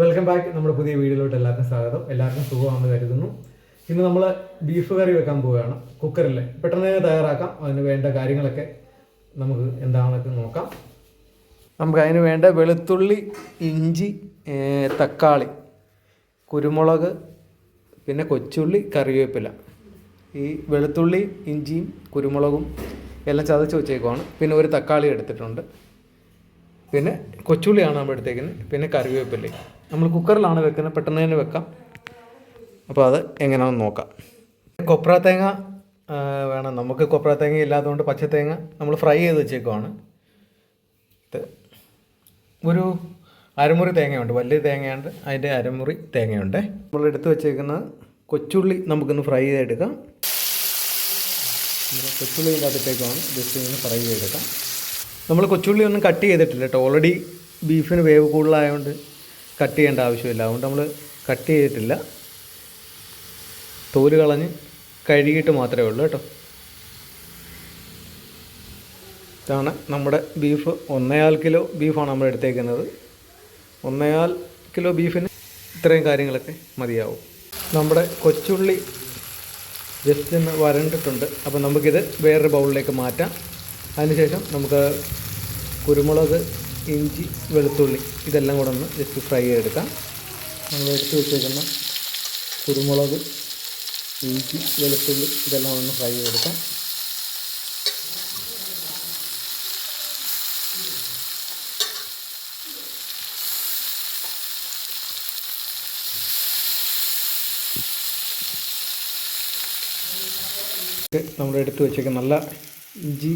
Welcome back നമ്മുടെ പുതിയ വീഡിയോയിലോട്ട് എല്ലാവർക്കും സ്വാഗതം. എല്ലാവർക്കും സുഖമാണെന്ന് കരുതുന്നു. ഇന്ന് നമ്മൾ ബീഫ് കറി വെക്കാൻ പോവുകയാണ്. കുക്കറിൽ പെട്ടെന്ന് തന്നെ തയ്യാറാക്കാം. അതിന് വേണ്ട കാര്യങ്ങളൊക്കെ നമുക്ക് എന്താണെന്നൊക്കെ നോക്കാം. നമുക്ക് അതിന് വേണ്ട വെളുത്തുള്ളി ഇഞ്ചി തക്കാളി കുരുമുളക് പിന്നെ കൊച്ചുള്ളി കറിവേപ്പില. ഈ വെളുത്തുള്ളി ഇഞ്ചിയും കുരുമുളകും എല്ലാം ചതച്ച് വെച്ചേക്കുവാണ്. പിന്നെ ഒരു തക്കാളി എടുത്തിട്ടുണ്ട്. പിന്നെ കൊച്ചുള്ളിയാണ് നമ്മൾ എടുത്തേക്കുന്നത്. പിന്നെ കറിവേപ്പില. നമ്മൾ കുക്കറിലാണ് വെക്കുന്നത്. പെട്ടെന്ന് തന്നെ വെക്കാം. അപ്പോൾ അത് എങ്ങനെയാണെന്ന് നോക്കാം. കൊപ്ര തേങ്ങ വേണം. നമുക്ക് കൊപ്ര തേങ്ങ ഇല്ലാത്തതുകൊണ്ട് പച്ച തേങ്ങ നമ്മൾ ഫ്രൈ ചെയ്ത് വെച്ചേക്കുവാണ്. ഒരു അരമുറി തേങ്ങയുണ്ട്. വലിയ തേങ്ങയുണ്ട്. അതിന്റെ അരമുറി തേങ്ങയുണ്ട്. നമ്മൾ എടുത്ത് വെച്ചേക്കുന്നത് കൊച്ചുള്ളി നമുക്കൊന്ന് ഫ്രൈ ചെയ്തെടുക്കാം. കൊച്ചുള്ളി ഇതിനകത്തിട്ടേക്കുവാണ് ജസ്റ്റ് ഇങ്ങനെ ഫ്രൈ ചെയ്തെടുക്കാം. നമ്മൾ കൊച്ചുള്ളി ഒന്നും കട്ട് ചെയ്തിട്ടില്ല കേട്ടോ ഓൾറെഡി ബീഫിന് വേവ് കൂടുതലായതുകൊണ്ട് കട്ട് ചെയ്യേണ്ട ആവശ്യമില്ല. അതുകൊണ്ട് നമ്മൾ കട്ട് ചെയ്തിട്ടില്ല. തോൽ കളഞ്ഞ് കഴുകിയിട്ട് മാത്രമേ ഉള്ളൂ കേട്ടോ ഇതാണ് നമ്മുടെ ബീഫ് ഒന്നേകാൽ കിലോ ബീഫാണ് നമ്മൾ എടുത്തേക്കുന്നത്. ഒന്നേകാൽ കിലോ ബീഫിന് ഇത്രയും കാര്യങ്ങളൊക്കെ മതിയാവും. നമ്മുടെ കൊച്ചുള്ളി ജസ്റ്റ് ഒന്ന് വരണ്ടിട്ടുണ്ട്. അപ്പോൾ നമുക്കിത് വേറൊരു ബൗളിലേക്ക് മാറ്റാം. അതിനുശേഷം നമുക്ക് കുരുമുളക് ഇഞ്ചി വെളുത്തുള്ളി ഇതെല്ലാം കൂടെ ഒന്ന് ജസ്റ്റ് ഫ്രൈ ചെയ്തെടുക്കാം. നമ്മൾ എടുത്ത് വെച്ചേക്കുന്ന കുരുമുളക് ഇഞ്ചി വെളുത്തുള്ളി ഇതെല്ലാം ഒന്ന് ഫ്രൈ ചെയ്തെടുക്കാം. നമ്മൾ എടുത്ത് വെച്ചേക്കുന്ന നല്ല ഇഞ്ചി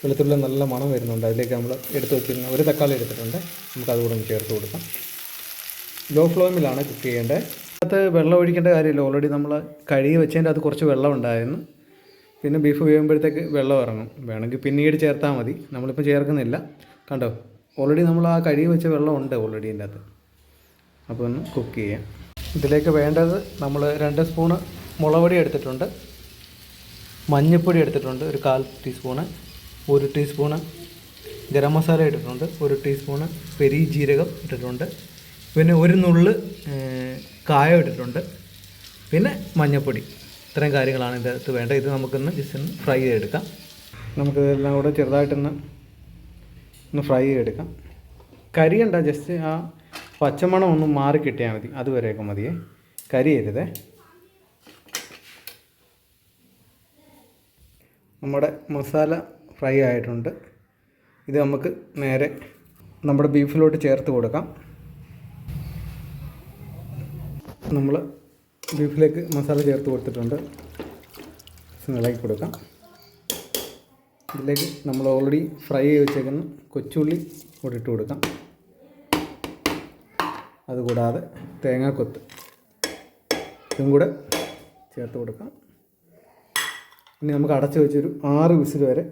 വെളുത്തുള്ളി നല്ല മണം വരുന്നുണ്ട്. അതിലേക്ക് നമ്മൾ എടുത്ത് വെച്ചിരുന്ന ഒരു തക്കാളി എടുത്തിട്ടുണ്ട്. നമുക്ക് അതുകൂടെ ചേർത്ത് കൊടുക്കാം. ലോ ഫ്ലോമിലാണ് കുക്ക് ചെയ്യേണ്ടത്. അത് വെള്ളം ഒഴിക്കേണ്ട കാര്യമില്ല. ഓൾറെഡി നമ്മൾ കഴുകി വെച്ചതിന്റെ അത് കുറച്ച് വെള്ളം ഉണ്ടായിരുന്നു. പിന്നെ ബീഫ് വേകുമ്പോഴത്തേക്ക് വെള്ളം ഇറങ്ങും. വേണമെങ്കിൽ പിന്നീട് ചേർത്താൽ മതി. നമ്മളിപ്പോൾ ചേർക്കുന്നില്ല. കണ്ടോ? ഓൾറെഡി നമ്മൾ ആ കഴുകി വെച്ച വെള്ളം ഉണ്ട് ഓൾറെഡി ഇതിന്റെ അകത്ത്. അപ്പോൾ ഒന്ന് കുക്ക് ചെയ്യാം. ഇതിലേക്ക് വേണ്ടത് നമ്മൾ രണ്ട് സ്പൂണ് മുളക് എടുത്തിട്ടുണ്ട്. മഞ്ഞൾപ്പൊടി എടുത്തിട്ടുണ്ട്. ഒരു കാൽ ടീസ്പൂണ്. ഒരു ടീസ്പൂണ് ഗരം മസാല ഇട്ടിട്ടുണ്ട് ഒരു ടീസ്പൂണ് പെരി ജീരകം ഇട്ടിട്ടുണ്ട് പിന്നെ ഒരു നുള്ള് കായം ഇട്ടിട്ടുണ്ട് പിന്നെ മഞ്ഞൾപ്പൊടി ഇത്രയും കാര്യങ്ങളാണ് ഇതിനകത്ത് വേണ്ടത്. ഇത് നമുക്കൊന്ന് ജസ്റ്റ് ഒന്ന് ഫ്രൈ ചെയ്തെടുക്കാം. നമുക്കിതെല്ലാം കൂടെ ചെറുതായിട്ടൊന്ന് ഒന്ന് ഫ്രൈ ചെയ്തെടുക്കാം. കരിയണ്ട ജസ്റ്റ് ആ പച്ചമണം ഒന്ന് മാറി കിട്ടിയാൽ മതി. അതുവരെയൊക്കെ മതിയേ. കരിയരുതേ നമ്മുടെ മസാല ഫ്രൈ ആയിട്ടുണ്ട്. ഇത് നമുക്ക് നേരെ നമ്മുടെ ബീഫിലോട്ട് ചേർത്ത് കൊടുക്കാം. നമ്മൾ ബീഫിലേക്ക് മസാല ചേർത്ത് കൊടുത്തിട്ടുണ്ട്. ഇളക്കി കൊടുക്കാം. ഇതിലേക്ക് നമ്മൾ ഓൾറെഡി ഫ്രൈ ചെയ്ത് വെച്ചേക്കുന്ന കൊച്ചുള്ളി കൂടി ഇട്ട് കൊടുക്കാം. അതുകൂടാതെ തേങ്ങാക്കൊത്ത് ഇതും കൂടെ ചേർത്ത് കൊടുക്കാം. ഇനി നമുക്ക് അടച്ച് വെച്ചൊരു ആറ് വിസിൽ വരെ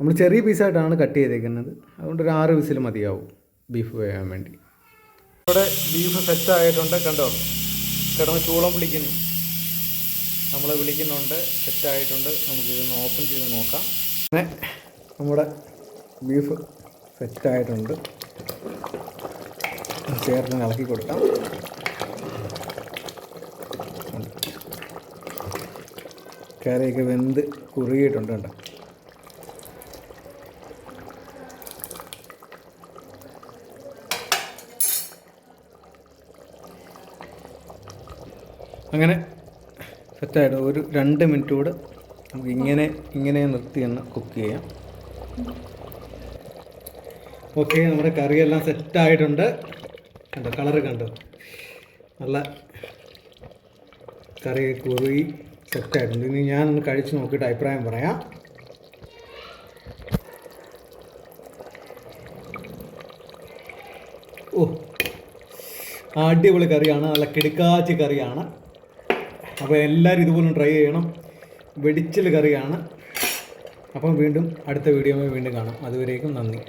നമ്മൾ ചെറിയ പീസായിട്ടാണ് കട്ട് ചെയ്തേക്കുന്നത്. അതുകൊണ്ട് ഒരു ആറ് വിസിൽ മതിയാവും ബീഫ് വേവാൻ വേണ്ടി. ഇവിടെ ബീഫ് സെറ്റ് ആയിട്ടുണ്ട് കണ്ടോ? കിടന്ന് ചൂളം വിളിക്കുന്നു നമ്മൾ വിളിക്കുന്നുണ്ട് സെറ്റ് ആയിട്ടുണ്ട്. നമുക്ക് ഇതൊന്ന് ഓപ്പൺ ചെയ്ത് നോക്കാം. പിന്നെ നമ്മുടെ ബീഫ് സെറ്റ് ആയിട്ടുണ്ട്. ചേർന്ന് ഇളക്കി കൊടുക്കാം. കറിയൊക്കെ വെന്ത് കുറുകിയിട്ടുണ്ട് കേട്ടോ അങ്ങനെ സെറ്റായിട്ട് ഒരു രണ്ട് മിനിറ്റ് കൂടെ നമുക്ക് ഇങ്ങനെ ഇങ്ങനെ നിർത്തി തന്നെ കുക്ക് ചെയ്യാം. ഓക്കെ നമ്മുടെ കറിയെല്ലാം സെറ്റായിട്ടുണ്ട് കണ്ടോ കളറ് കണ്ടോ? നല്ല കറി കുറുകി സെറ്റായിട്ടുണ്ട് ഇനി ഞാനൊന്ന് കഴിച്ച് നോക്കിയിട്ട് അഭിപ്രായം പറയാം. ഓ അടിപൊളി കറിയാണ്. നല്ല കിടുക്കാച്ചി കറിയാണ്. അപ്പോൾ എല്ലാവരും ഇതുപോലെ ട്രൈ ചെയ്യണം. വെടിച്ചിൽ കറിയാണ്. അപ്പം വീണ്ടും അടുത്ത വീഡിയോ വീണ്ടും കാണാം. അതുവരേക്കും നന്ദി.